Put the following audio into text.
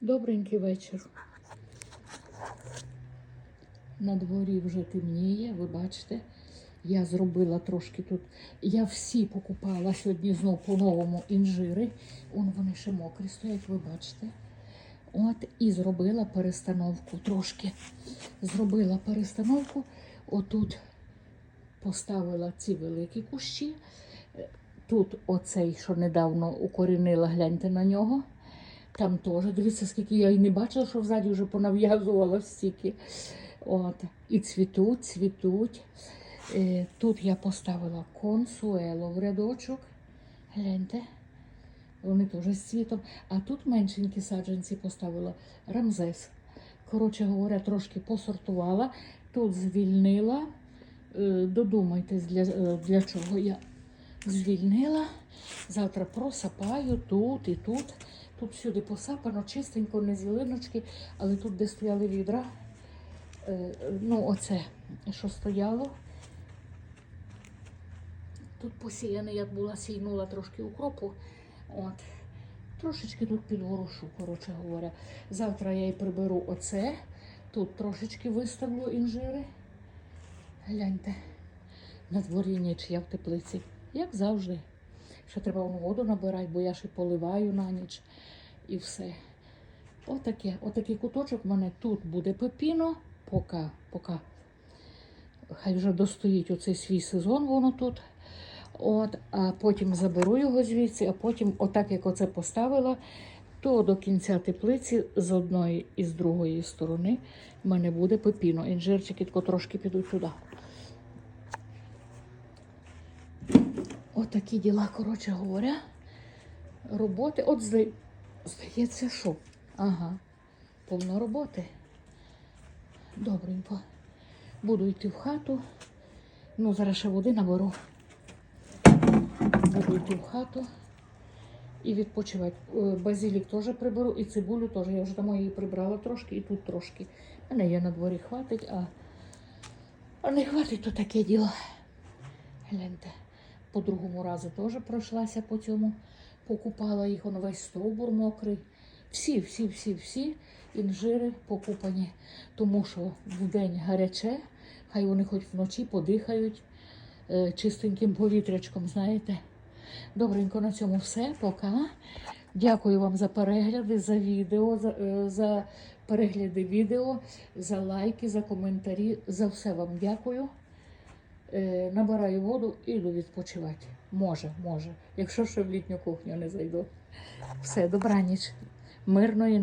Добренький вечір. На дворі вже темніє, ви бачите. Я зробила трошки тут. Я всі покупала сьогодні знов по-новому інжири. Он вони ще мокрі стоять, ви бачите. От і зробила перестановку трошки. Зробила перестановку. Отут поставила ці великі кущі. Тут оцей, що недавно укорінила, гляньте на нього. Там теж, дивіться, скільки я і не бачила, що взаді вже понав'язувала стільки. От. І цвітуть, цвітуть. Е, Тут я поставила консуело в рядочок. Гляньте. Вони теж з цвітом. А тут меншенькі саджанці поставила рамзес. Коротше говоря, трошки посортувала. Тут звільнила. Е, Додумайтесь, для, е, для чого я звільнила. Завтра просапаю тут і тут. Тут всюди посапано, чистенько, не зілиночки, але тут, де стояли відра, е, ну, оце, що стояло. Тут посіяне, як була, сійнула трошки укропу. От. Трошечки тут підворушу, коротше говоря. Завтра я і приберу оце. Тут трошечки виставлю інжири. Гляньте, на дворі ніч я в теплиці, як завжди. Ще треба воду набирати, бо я ще поливаю на ніч і все. Отаке, отакий куточок в мене тут буде пепіно, поки, поки. Хай вже достоїть оцей свій сезон, воно тут. От, а потім заберу його звідси, а потім, отак як оце поставила, то до кінця теплиці з одної і з другої сторони в мене буде пепіно. Інжирчики тако трошки підуть туди. Отакі діла, коротше говоря. Роботи. От зда- здається, що? Ага, повно роботи. Добренько. Буду йти в хату. Ну, зараз ще води наберу. Буду йти в хату і відпочивати. Е, Базилік теж приберу і цибулю теж. Я вже там її прибрала трошки і тут трошки. Мене є на дворі хватить, а, а не хватить, то таке діло. Гляньте, по другому разу теж пройшлася по цьому. Покупала їх, он весь стовбур мокрий. Всі, всі, всі, всі інжири покупані. Тому що вдень гаряче, хай вони хоч вночі подихають е, чистеньким повітрячком, знаєте. Добренько на цьому все. Пока. Дякую вам за перегляди, за відео, за, е, за перегляди відео, за лайки, за коментарі. За все вам дякую. Е, набираю воду і йду відпочивати. Може, може. Якщо ще в літню кухню не зайду. Все, добраніч. Мирної